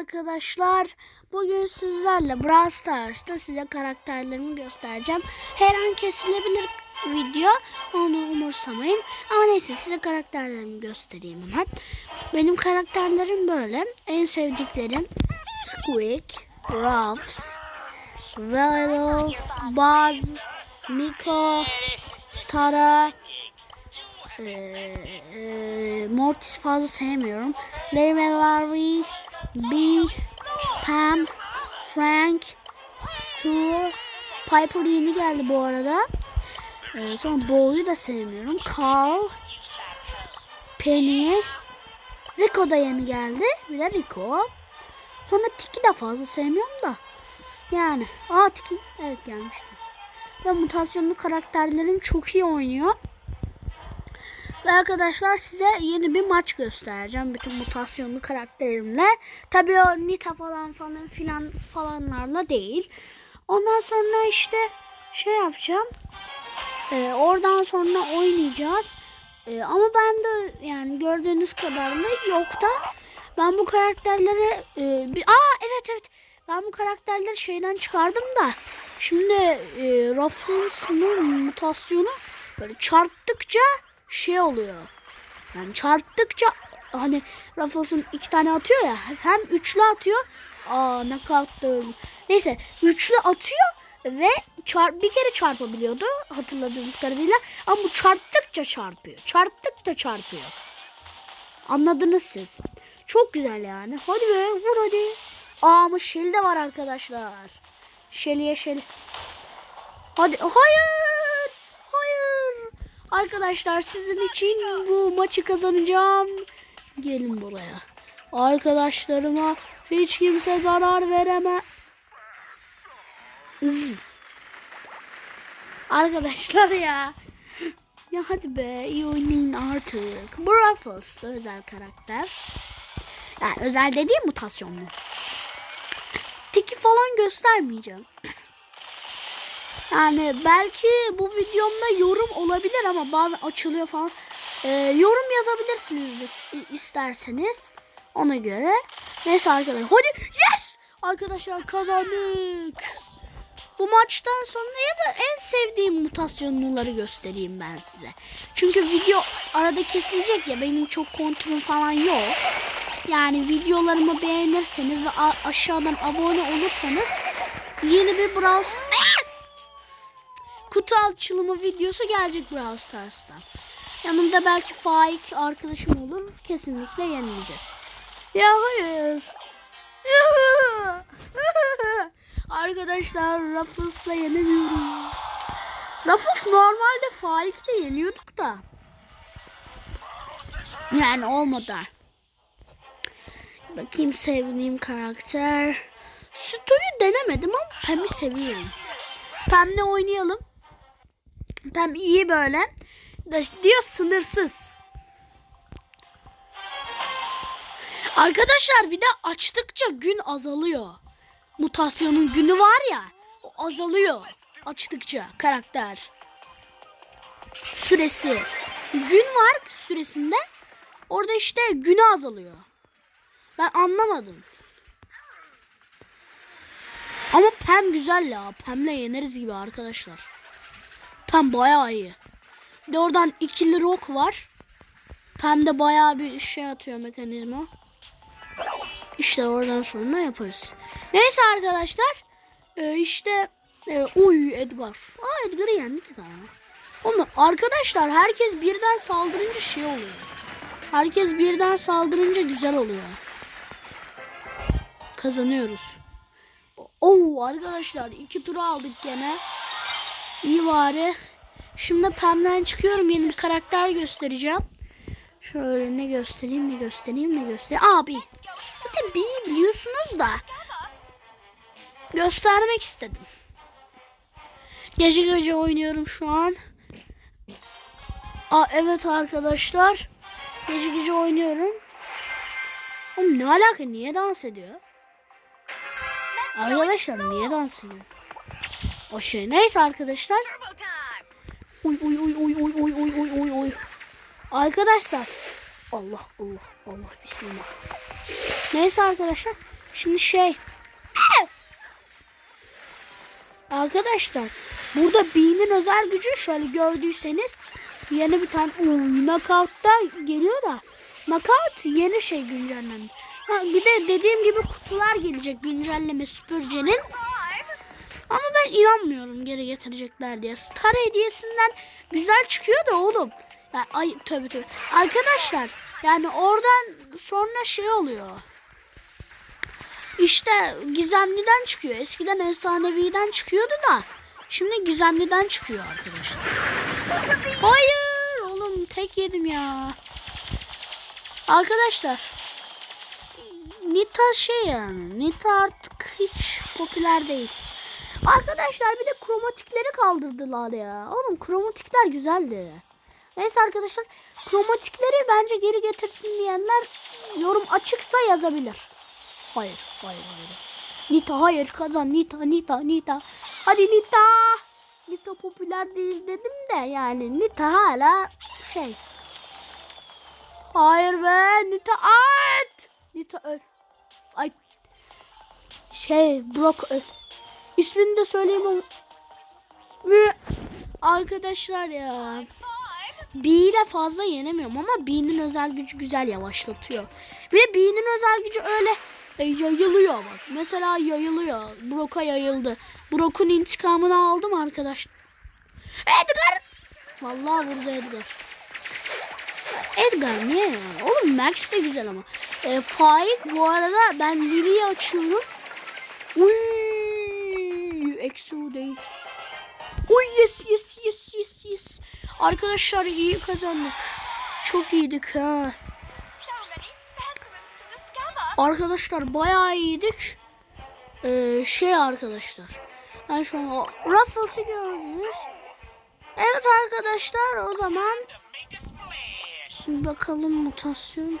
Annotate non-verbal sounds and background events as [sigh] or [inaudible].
arkadaşlar. Bugün sizlerle Brawl Stars'ta size karakterlerimi göstereceğim. Her an kesilebilir video. Onu umursamayın. Ama neyse size karakterlerimi göstereyim hemen. Benim karakterlerim böyle. En sevdiklerim Squeak, Ruffs, Werewolf, Buzz, Nico, Tara, ee, Mortis fazla sevmiyorum. Larry Larry, B, Pam, Frank, Stu, Piper yeni geldi bu arada. Ee, sonra Bo'yu da sevmiyorum. Carl, Penny, Rico da yeni geldi. Bir de Rico. Sonra Tiki de fazla sevmiyorum da. Yani. Aa Tiki. Evet gelmişti. Ve mutasyonlu karakterlerim çok iyi oynuyor. Ve arkadaşlar size yeni bir maç göstereceğim. Bütün mutasyonlu karakterimle. Tabii o Nita falan falan filan falanlarla değil. Ondan sonra işte şey yapacağım. Ee, oradan sonra oynayacağız. Ee, ama ben de yani gördüğünüz kadarıyla yok da ben bu karakterleri e, bir, aa evet evet ben bu karakterleri şeyden çıkardım da şimdi e, Ruffles'ın mutasyonu böyle çarptıkça şey oluyor. Yani çarptıkça hani Ruffles'ın iki tane atıyor ya hem üçlü atıyor. Aa ne kalktı. Neyse üçlü atıyor ve çarp, bir kere çarpabiliyordu hatırladığınız kadarıyla. Ama bu çarptıkça çarpıyor. Çarptıkça çarpıyor. Anladınız siz. Çok güzel yani. Hadi be vur hadi. Aa ama Shelly de var arkadaşlar. Shelly'e Shelly. Hadi hayır. Arkadaşlar sizin için bu maçı kazanacağım. Gelin buraya. Arkadaşlarıma hiç kimse zarar vereme. Zzz. Arkadaşlar ya. Ya hadi be iyi oynayın artık. Bu Ruffles özel karakter. Yani özel dediğim mutasyonlu. Tiki falan göstermeyeceğim. Yani belki bu videomda yorum olabilir ama bazen açılıyor falan. Ee, yorum yazabilirsiniz isterseniz. Ona göre. Neyse arkadaşlar. Hadi yes! Arkadaşlar kazandık. Bu maçtan sonra ya da en sevdiğim mutasyonluları göstereyim ben size. Çünkü video arada kesilecek ya benim çok kontrolüm falan yok. Yani videolarımı beğenirseniz ve aşağıdan abone olursanız yeni bir Brawl kutu açılımı videosu gelecek Brawl Stars'tan. Yanımda belki Faik arkadaşım olur. Kesinlikle yenileceğiz. Ya hayır. [laughs] Arkadaşlar Ruffles'la yenemiyorum. Ruffles normalde Faik'te yeniyorduk da. Yani olmadı. Bakayım sevdiğim karakter. Stu'yu denemedim ama Pam'i seviyorum. Pam'le oynayalım. Pam iyi böyle. Diyor sınırsız. Arkadaşlar bir de açtıkça gün azalıyor. Mutasyonun günü var ya. O azalıyor. Açtıkça karakter. Süresi. Gün var süresinde. Orada işte günü azalıyor. Ben anlamadım. Ama Pem güzel ya. Pem'le yeneriz gibi arkadaşlar. Pem bayağı iyi. De oradan ikili rock var. Pem de bayağı bir şey atıyor mekanizma. İşte oradan sonra yaparız. Neyse arkadaşlar. Ee, işte e, oy Edgar. Aa Edgar'ı yendik zaten. Onu arkadaşlar herkes birden saldırınca şey oluyor. Herkes birden saldırınca güzel oluyor. Kazanıyoruz. Oo arkadaşlar iki tur aldık gene. İyi bari. Şimdi Pam'den çıkıyorum. Yeni bir karakter göstereceğim. Şöyle ne göstereyim ne göstereyim ne göstereyim. Abi. Zaten beni biliyorsunuz da. Göstermek istedim. Gece gece oynuyorum şu an. Aa, evet arkadaşlar. Gece gece oynuyorum. Oğlum ne alaka? Niye dans ediyor? Arkadaşlar niye dans ediyor? O şey. Neyse arkadaşlar. Uy uy uy uy uy uy uy uy uy uy. Arkadaşlar. Allah Allah Allah bismillah. Neyse arkadaşlar. Şimdi şey. Arkadaşlar burada B'nin özel gücü şöyle gördüyseniz yeni bir tane knockout'ta geliyor da knockout yeni şey güncellendi. Ha, bir de dediğim gibi kutular gelecek güncelleme süpürgenin. Ama ben inanmıyorum geri getirecekler diye. Star hediyesinden güzel çıkıyor da oğlum. Ya, ay tövbe tövbe. Arkadaşlar yani oradan sonra şey oluyor. İşte gizemliden çıkıyor. Eskiden efsaneviden çıkıyordu da. Şimdi gizemliden çıkıyor arkadaşlar. Hayır oğlum tek yedim ya. Arkadaşlar. Nita şey yani. Nita artık hiç popüler değil. Arkadaşlar bir de kromatikleri kaldırdılar ya. Oğlum kromatikler güzeldi. Neyse arkadaşlar kromatikleri bence geri getirsin diyenler yorum açıksa yazabilir. Hayır, hayır, hayır. Nita hayır kazan Nita, Nita, Nita. Hadi Nita. Nita popüler değil dedim de yani Nita hala şey. Hayır be Nita at. Nita öl. Ay. Şey Brock öl. İsmini de söyleyeyim. Ve Arkadaşlar ya. B ile fazla yenemiyorum ama B'nin özel gücü güzel yavaşlatıyor. De B'nin özel gücü öyle e, yayılıyor bak. Mesela yayılıyor. Brock'a yayıldı. Brock'un intikamını aldım arkadaş. Edgar! Vallahi vurdu Edgar. Edgar niye ya? Oğlum Max de güzel ama. E, Faik bu arada ben Lili'yi açıyorum. Exo değil. Uy yes yes yes yes yes. Arkadaşlar iyi kazandık. Çok iyiydik ha. Arkadaşlar bayağı iyiydik. Ee, şey arkadaşlar. Ben şu an Ruffles'ı gördünüz. Evet arkadaşlar o zaman splash. bakalım mutasyon.